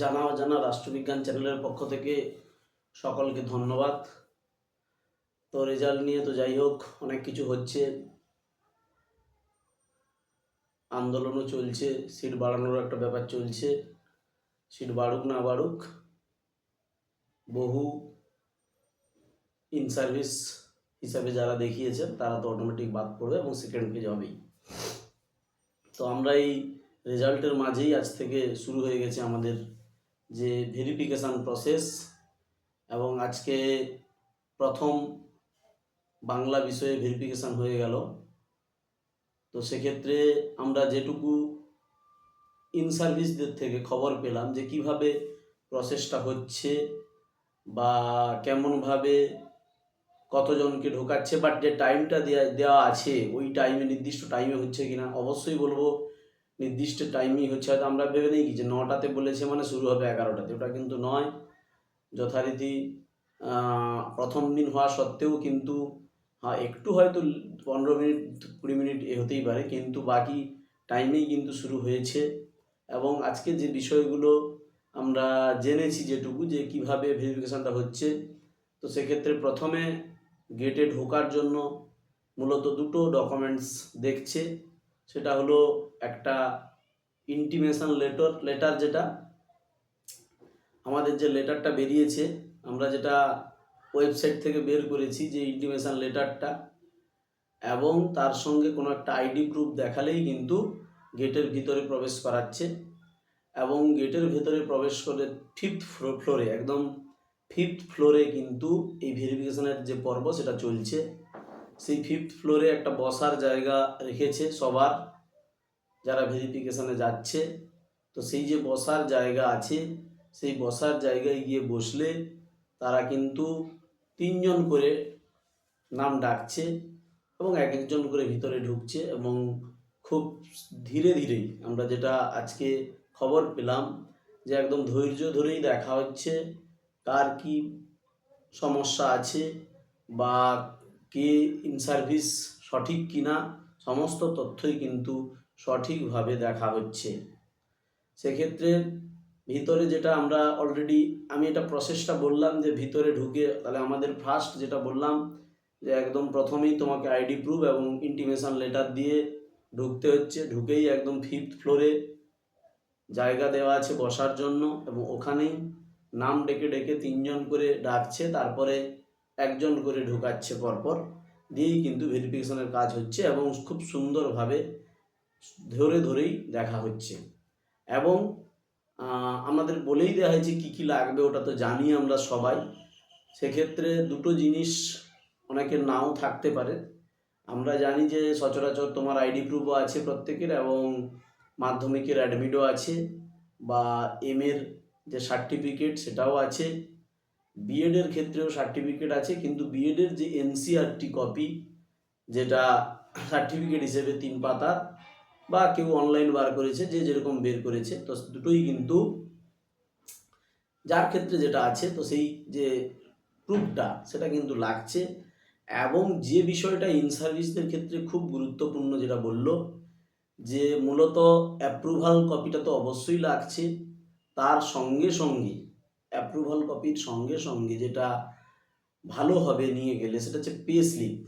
জানা অজানা রাষ্ট্রবিজ্ঞান চ্যানেলের পক্ষ থেকে সকলকে ধন্যবাদ। তো রেজাল্ট নিয়ে তো যাই হোক, অনেক কিছু হচ্ছে। আন্দোলনও চলছে, সিট বাড়ানোর একটা ব্যাপার চলছে। সিট বাড়ুক না বাড়ুক, বহু ইন সার্ভিস হিসাবে যারা দেখিয়েছেন, তারা তো অটোমেটিক বাদ পড়বে এবং সেকেন্ড পেজ হবেই। তো আমরা এই রেজাল্টের মাঝেই আজ থেকে শুরু হয়ে গেছে আমাদের যে ভেরিফিকেশান প্রসেস এবং আজকে প্রথম বাংলা বিষয়ে ভেরিফিকেশান হয়ে গেল। তো সেক্ষেত্রে আমরা যেটুকু ইন সার্ভিসদের থেকে খবর পেলাম যে কীভাবে প্রসেসটা হচ্ছে বা কেমনভাবে কতজনকে ঢোকাচ্ছে বাট যে টাইমটা দেওয়া দেওয়া আছে, ওই টাইমে নির্দিষ্ট টাইমে হচ্ছে কিনা, অবশ্যই বলব নির্দিষ্ট টাইমই হচ্ছে, হয়তো আমরা ভেবে নিই যে নটাতে বলেছে মানে শুরু হবে এগারোটাতে। ওটা কিন্তু নয়। যথারীতি প্রথম দিন হওয়া সত্ত্বেও কিন্তু একটু হয়তো পনেরো মিনিট, কুড়ি মিনিট এ হতেই পারে, কিন্তু বাকি টাইমেই কিন্তু শুরু হয়েছে। এবং আজকে যে বিষয়গুলো আমরা জেনেছি যেটুকু, যে কীভাবে ভেরিফিকেশানটা হচ্ছে, তো সেক্ষেত্রে প্রথমে গেটে ঢোকার জন্য মূলত দুটো ডকুমেন্টস দেখছে। সেটা হলো একটা ইন্টিমেশন লেটার লেটার যেটা আমাদের যে লেটারটা বেরিয়েছে, আমরা যেটা ওয়েবসাইট থেকে বের করেছি যে ইন্টিমেশন লেটারটা এবং তার সঙ্গে কোনো একটা আইডি প্রুফ দেখালেই কিন্তু গেটের ভিতরে প্রবেশ করাচ্ছে, এবং গেটের ভেতরে প্রবেশ করে ফিফথ ফ্লোরে একদম ফিফথ ফ্লোরে কিন্তু এই ভেরিফিকেশনের যে পর্ব, সেটা চলছে। সেই ফিফথ ফ্লোরে একটা বসার জায়গা রেখেছে সবার, যারা ভেরিফিকেশনে যাচ্ছে। তো সেই যে বসার জায়গা আছে, সেই বসার জায়গায় গিয়ে বসলে তারা কিন্তু তিনজন করে নাম ডাকছে এবং এক একজন করে ভিতরে ঢুকছে এবং খুব ধীরে ধীরেই আমরা যেটা আজকে খবর পেলাম যে একদম ধৈর্য ধরেই দেখা হচ্ছে কার কি সমস্যা আছে বা কে ইন সার্ভিস সঠিক কিনা সমস্ত তথ্যই কিন্তু সঠিকভাবে দেখা হচ্ছে। সেক্ষেত্রে ভিতরে যেটা আমরা অলরেডি আমি এটা প্রসেসটা বললাম যে ভিতরে ঢুকে তাহলে আমাদের ফার্স্ট যেটা বললাম যে একদম প্রথমেই তোমাকে আইডি প্রুফ এবং ইন্টিমেশন লেটার দিয়ে ঢুকতে হচ্ছে। ঢুকেই একদম ফিফথ ফ্লোরে জায়গা দেওয়া আছে বসার জন্য এবং ওখানেই নাম ডেকে ডেকে তিনজন করে ডাকছে। তারপরে একজন করে ঢুকাচ্ছে পরপর, দিয়েই কিন্তু ভেরিফিকেশনের কাজ হচ্ছে এবং খুব সুন্দরভাবে ধরে ধরেই দেখা হচ্ছে। এবং আমাদের বলেই দেওয়া হয়েছে কী কী লাগবে ওটা তো জানি আমরা সবাই। সেক্ষেত্রে দুটো জিনিস অনেকের নাও থাকতে পারে। আমরা জানি যে সচরাচর তোমার আইডি প্রুফও আছে প্রত্যেকের এবং মাধ্যমিকের অ্যাডমিটও আছে বা এম এর যে সার্টিফিকেট সেটাও আছে। বিএডের ক্ষেত্রেও সার্টিফিকেট আছে, কিন্তু বিএডের যে এনসিআরটি কপি যেটা সার্টিফিকেট হিসেবে তিন পাতার বা কেউ অনলাইন বার করেছে, যে যেরকম বের করেছে, তো দুটোই কিন্তু যার ক্ষেত্রে যেটা আছে, তো সেই যে প্রুফটা সেটা কিন্তু লাগছে। এবং যে বিষয়টা ইন সার্ভিসদের ক্ষেত্রে খুব গুরুত্বপূর্ণ যেটা বলল, যে মূলত অ্যাপ্রুভাল কপিটা তো অবশ্যই লাগছে, তার সঙ্গে সঙ্গে অ্যাপ্রুভাল কপির সঙ্গে সঙ্গে যেটা ভালো হবে নিয়ে গেলে সেটা হচ্ছে পে স্লিপ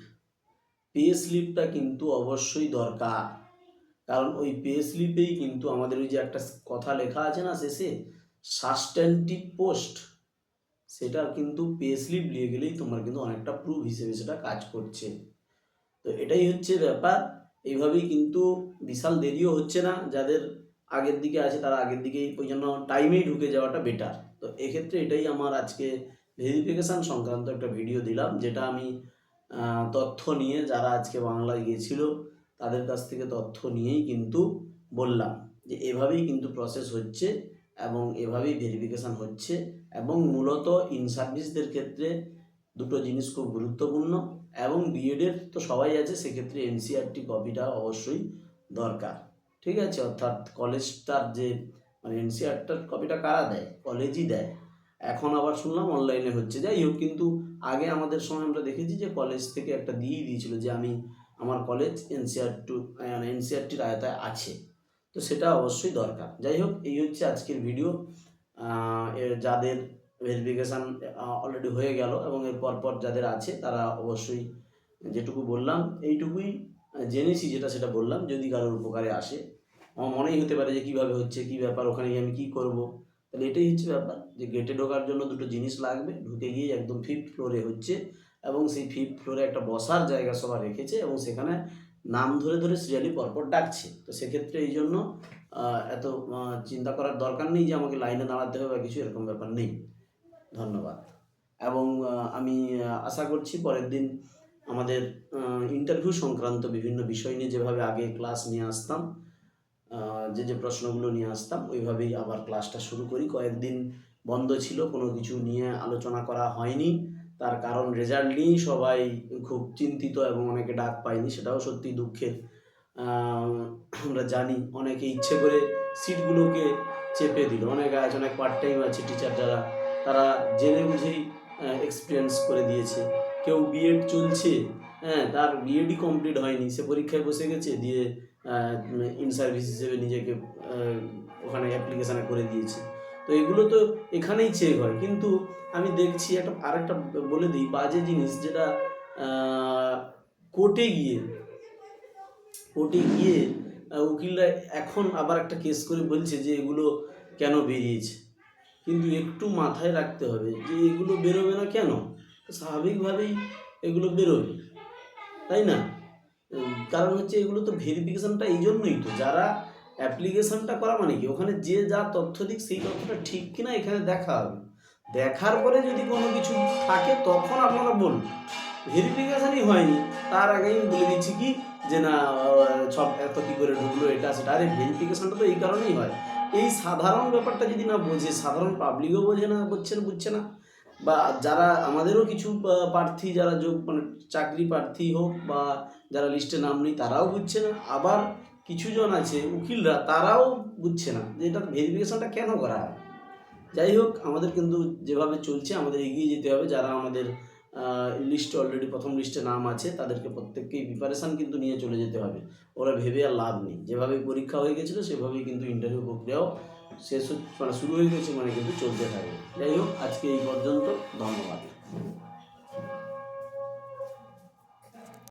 পে স্লিপটা কিন্তু অবশ্যই দরকার। কারণ ওই পে স্লিপেই কিন্তু আমাদের ওই যে একটা কথা লেখা আছে না শেষে সাস্টেন্টিভ পোস্ট সেটা কিন্তু পে স্লিপ নিয়ে গেলেই তোমার কিন্তু অনেকটা প্রুফ হিসেবে সেটা কাজ করছে। তো এটাই হচ্ছে ব্যাপার। এইভাবেই কিন্তু বিশাল দেরিও হচ্ছে না। যাদের আগের দিকে আছে, তারা আগের দিকেই, ওই জন্য টাইমেই ঢুকে যাওয়াটা বেটার তো এক্ষেত্রে এটাই আমার আজকে ভেরিফিকেশান সংক্রান্ত একটা ভিডিও দিলাম, যেটা আমি তথ্য নিয়ে যারা আজকে বাংলায় গিয়েছিল, তাদের কাছ থেকে তথ্য নিয়েই কিন্তু বললাম যে এভাবেই কিন্তু প্রসেস হচ্ছে এবং এভাবেই ভেরিফিকেশান হচ্ছে এবং মূলত ইন সার্ভিসদের ক্ষেত্রে দুটো জিনিস খুব গুরুত্বপূর্ণ এবং বিএডের তো সবাই আছে, সেক্ষেত্রে এনসিআরটি কপিটা অবশ্যই দরকার। ঠিক আছে, অর্থাৎ কলেজটার যে মানে এনসিআরটার কপিটা কারা দেয়? কলেজই দেয়। এখন আবার শুনলাম অনলাইনে হচ্ছে। যাই হোক, কিন্তু আগে আমাদের সময় আমরা দেখেছি যে কলেজ থেকে একটা দিয়েই দিয়েছিল যে, আমি আমার কলেজ এনসিআর টু মানে এনসিআরটির আয়তায় আছে। তো সেটা অবশ্যই দরকার। যাই হোক, এই হচ্ছে আজকের ভিডিও যাদের ভেরিফিকেশান অলরেডি হয়ে গেল এবং এর পরপর যাদের আছে, তারা অবশ্যই যেটুকু বললাম, এইটুকুই। জেনেছি যেটা সেটা বললাম, যদি কারোর উপকারে আসে। আমার মনেই হতে পারে যে কীভাবে হচ্ছে, কী ব্যাপার, ওখানে গিয়ে আমি কী করব? তাহলে এটাই হচ্ছে ব্যাপার, যে গেটে ঢোকার জন্য দুটো জিনিস লাগবে। ঢুকে গিয়ে একদম ফিফথ ফ্লোরে হচ্ছে এবং সেই ফিফথ ফ্লোরে একটা বসার জায়গা সবার রেখেছে এবং সেখানে নাম ধরে ধরে সিরিয়ালি পরপর ডাকছে। তো সেক্ষেত্রে এই জন্য এত চিন্তা করার দরকার নেই যে আমাকে লাইনে দাঁড়াতে হবে বা কিছু, এরকম ব্যাপার নেই। ধন্যবাদ। এবং আমি আশা করছি পরের দিন আমাদের ইন্টারভিউ সংক্রান্ত বিভিন্ন বিষয় নিয়ে যেভাবে আগে ক্লাস নিয়ে আসতাম যে যে প্রশ্নগুলো নিয়ে আসতাম, ওইভাবেই আবার ক্লাসটা শুরু করি। কয়েকদিন বন্ধ ছিল, কোনো কিছু নিয়ে আলোচনা করা হয়নি। তার কারণ রেজাল্ট নিয়েই সবাই খুব চিন্তিত এবং অনেকে ডাক পায়নি, সেটাও সত্যি দুঃখের। আমরা জানি, অনেকে ইচ্ছে করে সিটগুলোকে চেপে দিল। অনেক আছে, অনেক পার্ট টাইম আছে টিচার যারা, তারা জেনে বুঝেই এক্সপিরিয়েন্স করে দিয়েছে। কেউ বিএড চলছে হ্যাঁ তার বিএডই কমপ্লিট হয়নি, সে পরীক্ষায় বসে গেছে, দিয়ে ইন সার্ভিস হিসেবে নিজেকে ওখানে অ্যাপ্লিকেশানে করে দিয়েছে। তো এগুলো তো এখানেই চেক হয়, কিন্তু আমি দেখছি একটা, আরেকটা বলে দিই, বাজে জিনিস যেটা কোর্টে গিয়ে কোর্টে গিয়ে উকিলরা এখন আবার একটা কেস করে বলছে যে এগুলো কেন বেরিয়েছে। কিন্তু একটু মাথায় রাখতে হবে যে এগুলো বেরোবে না কেন? স্বাভাবিকভাবেই এগুলো বেরোবে, তাই না? কারণ হচ্ছে এগুলো তো ভেরিফিকেশানটা এই জন্যই তো, যারা অ্যাপ্লিকেশানটা করা মানে কি? ওখানে যে যা তথ্য দিক সেই তথ্যটা ঠিক কিনা এখানে দেখা হবে। দেখার পরে যদি কোনো কিছু থাকে, তখন আপনারা বলুন। ভেরিফিকেশানই হয়নি। তার আগেই আমি বলে দিচ্ছি কি? যে না সব এত কী করে ঢুকলো, এটা সেটা। আরে ভেরিফিকেশানটা তো এই কারণেই হয়। এই সাধারণ ব্যাপারটা যদি না বোঝে, সাধারণ পাবলিকও বোঝে না, বুঝছে না বুঝছে না। বা যারা আমাদেরও কিছু প্রার্থী যারা যোগ মানে চাকরি প্রার্থী হোক বা যারা লিস্টে নাম নেই, তারাও বুঝছে না। আবার কিছুজন আছে, উকিলরা, তারাও বুঝছে না যে এটা ভেরিফিকেশনটা কেন করা হয়। যাই হোক, আমাদের কিন্তু যেভাবে চলছে, আমাদের এগিয়ে যেতে হবে। যারা আমাদের লিস্টে অলরেডি প্রথম লিস্টে নাম আছে, তাদেরকে প্রত্যেককেই প্রিপারেশান কিন্তু নিয়ে চলে যেতে হবে। ওরা ভেবে আর লাভ নেই। যেভাবে পরীক্ষা হয়ে গেছিল, সেভাবেই কিন্তু ইন্টারভিউ প্রক্রিয়াও শেষ মানে শুরু হয়ে গেছে মানে কিন্তু চলতে থাকে। যাই হোক, আজকে এই পর্যন্ত, ধন্যবাদ।